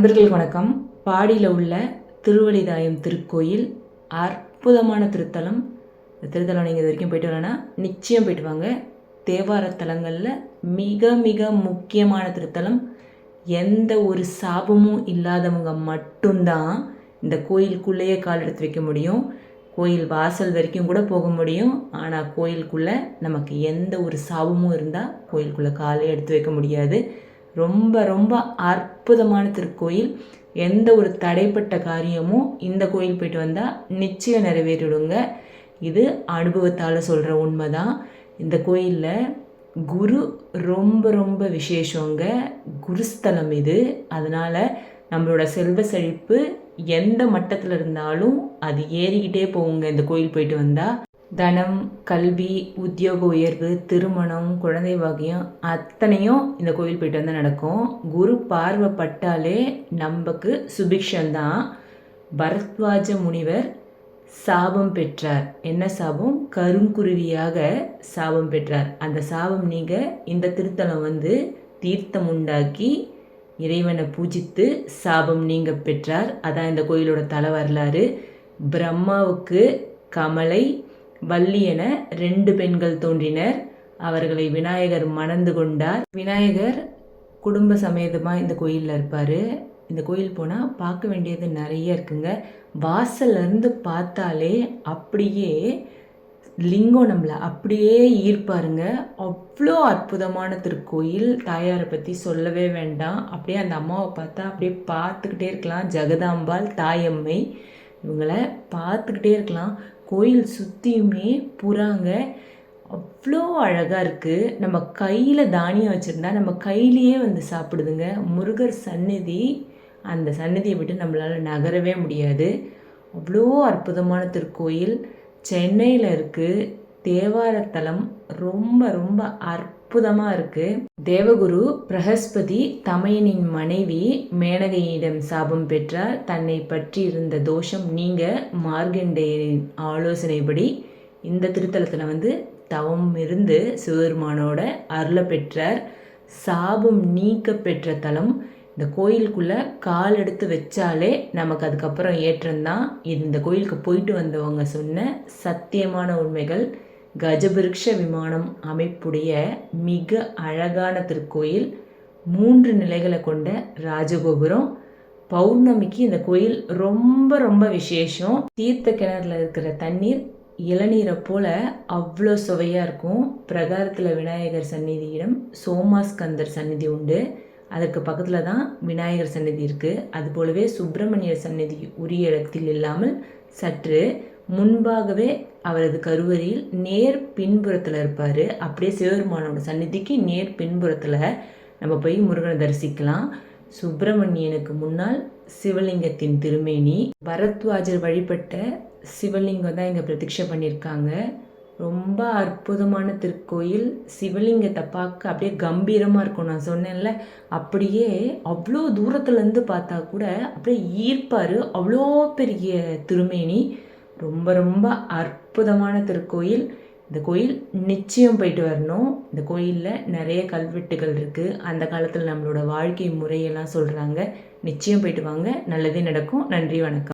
நண்பர்களுக்கு வணக்கம். பாடியில் உள்ள திருவழிதாயம் திருக்கோயில் அற்புதமான திருத்தலம். திருத்தலம் நீங்கள் இது வரைக்கும் போயிட்டு வரலன்னா நிச்சயம் போயிட்டு வாங்க. தேவார தலங்களில் மிக மிக முக்கியமான திருத்தலம். எந்த ஒரு சாபமும் இல்லாதவங்க மட்டும்தான் இந்த கோயிலுக்குள்ளேயே கால் எடுத்து வைக்க முடியும். கோயில் வாசல் வரைக்கும் கூட போக முடியும். ஆனால் கோயிலுக்குள்ளே நமக்கு எந்த ஒரு சாபமும் இருந்தால் கோயிலுக்குள்ளே காலே எடுத்து வைக்க முடியாது. ரொம்ப ரொம்ப அற்புதமான திருக்கோயில். எந்த ஒரு தடைப்பட்ட காரியமும் இந்த கோயில் போயிட்டு வந்தால் நிச்சயம் நிறைவேறிடுங்க. இது அனுபவத்தால் சொல்கிற உண்மை தான் இந்த கோயிலில் குரு ரொம்ப ரொம்ப விசேஷங்க. குருஸ்தலம் இது. அதனால் நம்மளோட செல்வ செழிப்பு எந்த மட்டத்தில் இருந்தாலும் அது ஏறிக்கிட்டே போகுங்க இந்த கோயில் போயிட்டு வந்தால் தனம் கல்வி உத்தியோக உயர்வு திருமணம் குழந்தை பாக்கியம் அத்தனையும் இந்த கோவில் போயிட்டு வந்து நடக்கும். குரு பார்வைப்பட்டாலே நமக்கு சுபிக்ஷந்தான். பரத்வாஜ முனிவர் சாபம் பெற்றார். என்ன சாபம்? கருங்குருவியாக சாபம் பெற்றார். அந்த சாபம் நீங்க இந்த திருத்தலம் வந்து தீர்த்தம் உண்டாக்கி இறைவனை பூஜித்து சாபம் நீங்க பெற்றார். அதான் இந்த கோயிலோட தலை வரலாறு. பிரம்மாவுக்கு கமலை வள்ளி என ரெண்டு பெண்கள் தோன்றினர். அவர்களை விநாயகர் மணந்து கொண்டார். விநாயகர் குடும்ப சமேதமாக இந்த கோயிலில் இருப்பார். இந்த கோயில் போனால் பார்க்க வேண்டியது நிறைய இருக்குங்க. வாசல்லேருந்து பார்த்தாலே அப்படியே லிங்கம் நம்மளை அப்படியே ஈர்ப்பாருங்க. அவ்வளோ அற்புதமான திருக்கோயில். தாயாரை பற்றி சொல்லவே வேண்டாம். அப்படியே அந்த அம்மாவை பார்த்தா அப்படியே பார்த்துக்கிட்டே இருக்கலாம். ஜெகதாம்பாள் தாயம்மை இவங்கள பார்த்துக்கிட்டே இருக்கலாம். கோயில் சுற்றியுமே புறாங்க. அவ்வளோ அழகாக இருக்குது நம்ம கையில் தானியம் வச்சுருந்தா நம்ம கையிலையே வந்து சாப்பிடுதுங்க. முருகர் சந்நிதி அந்த சந்நிதியை விட்டு நம்மளால் நகரவே முடியாது. அவ்வளோ அற்புதமான திருக்கோயில். சென்னையில் இருக்குது தேவாரத்தலம் ரொம்ப ரொம்ப அற்புதமாக இருக்குது தேவகுரு பிரகஸ்பதி தமையனின் மனைவி மேனகையிடம் சாபம் பெற்றார். தன்னை பற்றி இருந்த தோஷம் நீங்க மார்கண்டேயரின் ஆலோசனைப்படி இந்த திருத்தலத்தில் வந்து தவம் இருந்து சிவபெருமானோட அருளை பெற்றார். சாபம் நீக்க பெற்ற தலம். இந்த கோயிலுக்குள்ளே கால் எடுத்து வச்சாலே நமக்கு அதுக்கப்புறம் ஏற்றம்தான் இது இந்த கோயிலுக்கு போயிட்டு வந்தவங்க சொன்ன சத்தியமான உண்மைகள். கஜபிருக்ஷ விமானம் அமைப்புடைய மிக அழகான திருக்கோயில் மூன்று நிலைகளை கொண்ட ராஜகோபுரம். பௌர்ணமிக்கு இந்த கோயில் ரொம்ப ரொம்ப விசேஷம். தீர்த்த கிணறுல இருக்கிற தண்ணீர் இளநீரை போல அவ்வளோ சுவையாக இருக்கும். பிரகாரத்தில் விநாயகர் சந்நிதியிடம் சோமாஸ்கந்தர் சந்நிதி உண்டு. அதற்கு பக்கத்தில் தான் விநாயகர் சந்நிதி இருக்குது அது போலவே சுப்பிரமணியர் சந்நிதி உரிய இடத்தில் இல்லாமல் சற்று முன்பாகவே அவரது கருவறையில் நேர் பின்புறத்தில் இருப்பார். அப்படியே சிவபெருமானோட சந்நிதிக்கு நேர் பின்புறத்தில் நம்ம போய் முருகனை தரிசிக்கலாம். சுப்பிரமணியனுக்கு முன்னால் சிவலிங்கத்தின் திருமேனி. பரத்வாஜர் வழிபட்ட சிவலிங்கம் தான் இங்கே பிரதீட்சை பண்ணியிருக்காங்க. ரொம்ப அற்புதமான திருக்கோயில். சிவலிங்கத்தை பார்க்க அப்படியே கம்பீரமாக இருக்கும். நான் சொன்னேன்ல அப்படியே அவ்வளோ தூரத்துலேருந்து பார்த்தா கூட அப்படியே ஈர்ப்பார். அவ்வளோ பெரிய திருமேனி. ரொம்ப ரொம்ப அற்புதமான திருக்கோயில். இந்த கோயில் நிச்சயம் போயிட்டு வரணும். இந்த கோயிலில் நிறைய கல்வெட்டுகள் இருக்குது அந்த காலத்தில் நம்மளோட வாழ்க்கை முறையெல்லாம் சொல்கிறாங்க நிச்சயம் போயிட்டு வாங்க. நல்லதே நடக்கும். நன்றி வணக்கம்.